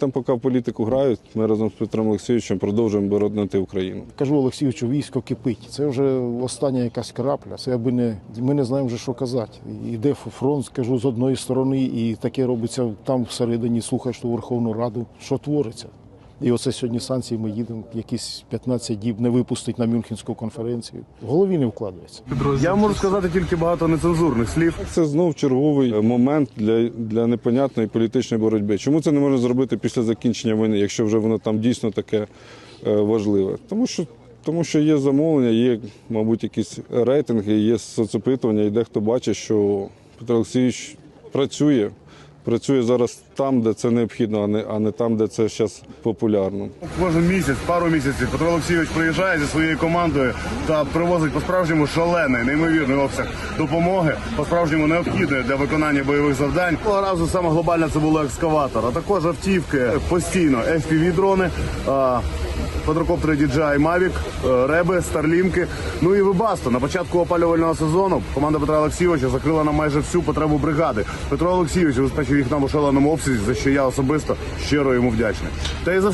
Там, поки в політику грають, ми разом з Петром Олексійовичем продовжуємо боронити Україну. Кажу Олексійовичу, військо кипить. Це вже остання якась крапля. Це аби не ми не знаємо вже, що казати. Іде фронт, скажу, з одної сторони, і таке робиться там всередині. Слухаєш ту Верховну Раду, що твориться. І оце сьогодні санкції ми їдемо якісь 15 діб, не випустить на Мюнхенську конференцію. В голові не вкладається. Я можу сказати тільки багато нецензурних слів. Це знов черговий е, момент для, для непонятної політичної боротьби. Чому це не можна зробити після закінчення війни, якщо вже воно там дійсно таке е, важливе? Тому що, тому що є замовлення, є, мабуть, якісь рейтинги, є соцопитування, і дехто бачить, що Петро Олексійович працює. Працює зараз там, де це необхідно, а не, а не там, де це зараз популярно. Кожен місяць, пару місяців Петро Олексійович приїжджає зі своєю командою та привозить по-справжньому шалений, неймовірний обсяг допомоги, по-справжньому необхідної для виконання бойових завдань. Цього разу саме глобальне це було екскаватор, а також автівки постійно FPV-дрони, квадрокоптери DJI Mavic, е, реби, старлінки. Ну і вибасто. На початку опалювального сезону команда Петра Олексійовича закрила на майже всю потребу бригади. Петро Олексійович забезпечив їх нам у шаленому обсязі, за що я особисто щиро йому вдячний. Та й за,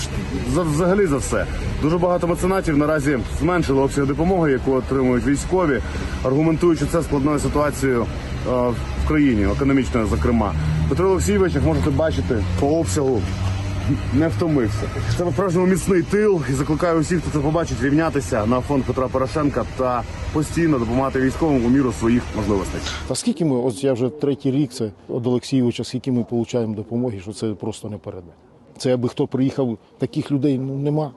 за взагалі за все. Дуже багато меценатів наразі зменшили обсяг допомоги, яку отримують військові, аргументуючи це складною ситуацією е, в країні, економічною, зокрема. Петро Олексійович, як можете бачити, по обсягу не втомився. Це по-справжньому міцний тил і закликаю усіх, хто це побачить, рівнятися на фонд Петра Порошенка та постійно допомагати військовим у міру своїх можливостей. Та скільки ми, ось я вже третій рік це від Олексійовича, скільки ми отримуємо допомоги, що це просто не переде. Це аби хто приїхав, таких людей ну, нема.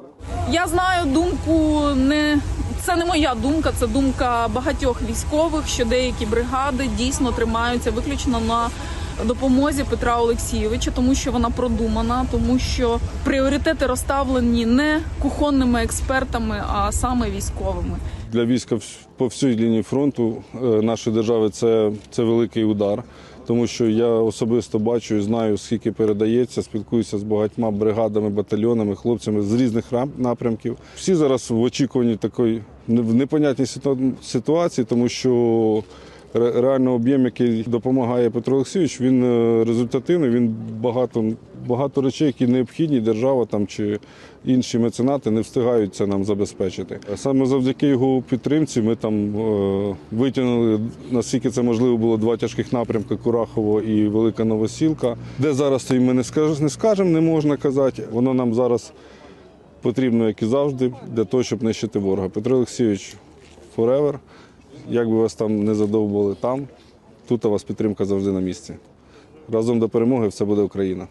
Я знаю думку не це не моя думка, це думка багатьох військових, що деякі бригади дійсно тримаються виключно на допомозі Петра Олексійовича, тому що вона продумана, тому що пріоритети розставлені не кухонними експертами, а саме військовими. Для війська по всій лінії фронту е, нашої держави це, це великий удар, тому що я особисто бачу і знаю, скільки передається, спілкуюся з багатьма бригадами, батальйонами, хлопцями з різних напрямків. Всі зараз в очікуванні такої в непонятній ситуації, тому що реально об'єм, який допомагає Петро Олексійович, він е, результативний. Він багато, багато речей, які необхідні держава там чи інші меценати не встигають це нам забезпечити. Саме завдяки його підтримці ми там е, витягнули наскільки це можливо було два тяжких напрямки Курахово і Велика Новосілка. Де зараз стоїмо, ми не скажемо, не скажемо, не можна казати. Воно нам зараз потрібно, як і завжди, для того, щоб нищити ворога. Петро Олексійович forever. Як би вас там не задовбували там, тут у вас підтримка завжди на місці. Разом до перемоги все буде Україна.